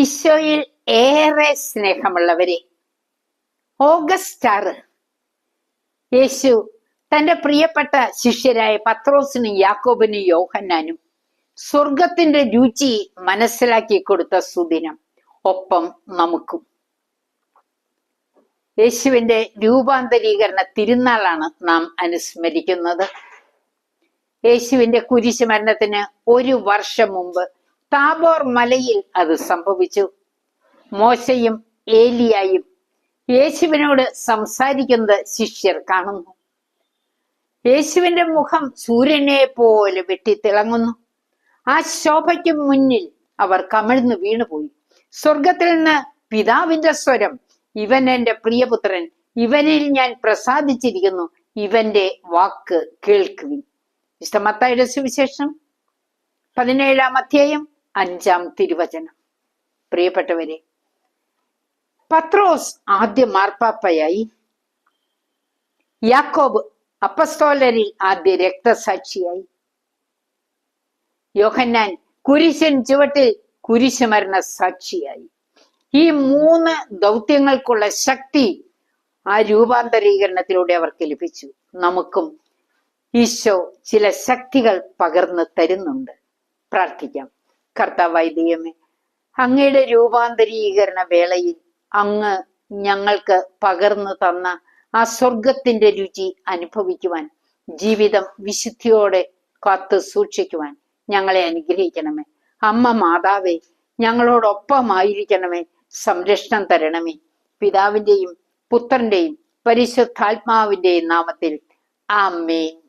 ഈശോയിൽ ഏറെ സ്നേഹമുള്ളവരെ ഓഗസ്റ്റ് ആറ് യേശു തന്റെ പ്രിയപ്പെട്ട ശിഷ്യരായ പത്രോസിനും യാക്കോബിനും യോഹന്നാനും സ്വർഗത്തിന്റെ രുചി മനസ്സിലാക്കി കൊടുത്ത സുദിനം ഒപ്പം നമുക്കും. യേശുവിന്റെ രൂപാന്തരീകരണ തിരുനാളാണ് നാം അനുസ്മരിക്കുന്നത്. യേശുവിന്റെ കുരിശ് മരണത്തിന് ഒരു വർഷം മുമ്പ് താബോർ മലയിൽ അത് സംഭവിച്ചു. മോശയും ഏലിയായും യേശുവിനോട് സംസാരിക്കുന്നത് ശിഷ്യർ കാണുന്നു. യേശുവിന്റെ മുഖം സൂര്യനെ പോലെ വെട്ടിത്തിളങ്ങുന്നു. ആ ശോഭയ്ക്ക് മുന്നിൽ അവർ കമിഴ്ന്നു വീണുപോയി. സ്വർഗത്തിൽ നിന്ന് പിതാവിന്റെ സ്വരം ഇവൻ എന്റെ പ്രിയപുത്രൻ ഇവനിൽ ഞാൻ പ്രസാദിച്ചിരിക്കുന്നു ഇവന്റെ വാക്ക് കേൾക്കുവിൻ. വിശുദ്ധമത്തായുടെ സുവിശേഷം പതിനേഴാം അധ്യായം അഞ്ചാം തിരുവചനം. പ്രിയപ്പെട്ടവരെ പത്രോസ് ആദ്യ മാർപ്പാപ്പയായി. യാക്കോബ് അപ്പസ്തോലരിൽ ആദ്യ രക്തസാക്ഷിയായി. യോഹന്നാൻ കുരിശൻ ചുവട്ടിൽ കുരിശുമരണ സാക്ഷിയായി. ഈ മൂന്ന് ദൗത്യങ്ങൾക്കുള്ള ശക്തി ആ രൂപാന്തരീകരണത്തിലൂടെ അവർക്ക് ലഭിച്ചു. നമുക്കും ഈശോ ചില ശക്തികൾ പകർന്നു തരുന്നുണ്ട്. പ്രാർത്ഥിക്കാം. കർത്താവായി ദൈവമേ അങ്ങയുടെ രൂപാന്തരീകരണ വേളയിൽ അങ്ങ് ഞങ്ങൾക്ക് പകർന്നു തന്ന ആ സ്വർഗത്തിന്റെ രുചി അനുഭവിക്കുവാൻ ജീവിതം വിശുദ്ധിയോടെ കാത്തു സൂക്ഷിക്കുവാൻ ഞങ്ങളെ അനുഗ്രഹിക്കണമേ. അമ്മ മാതാവേ ഞങ്ങളോടൊപ്പമായിരിക്കണമേ. സംരക്ഷണം തരണമേ. പിതാവിന്റെയും പുത്രന്റെയും പരിശുദ്ധാത്മാവിന്റെയും നാമത്തിൽ ആമേൻ.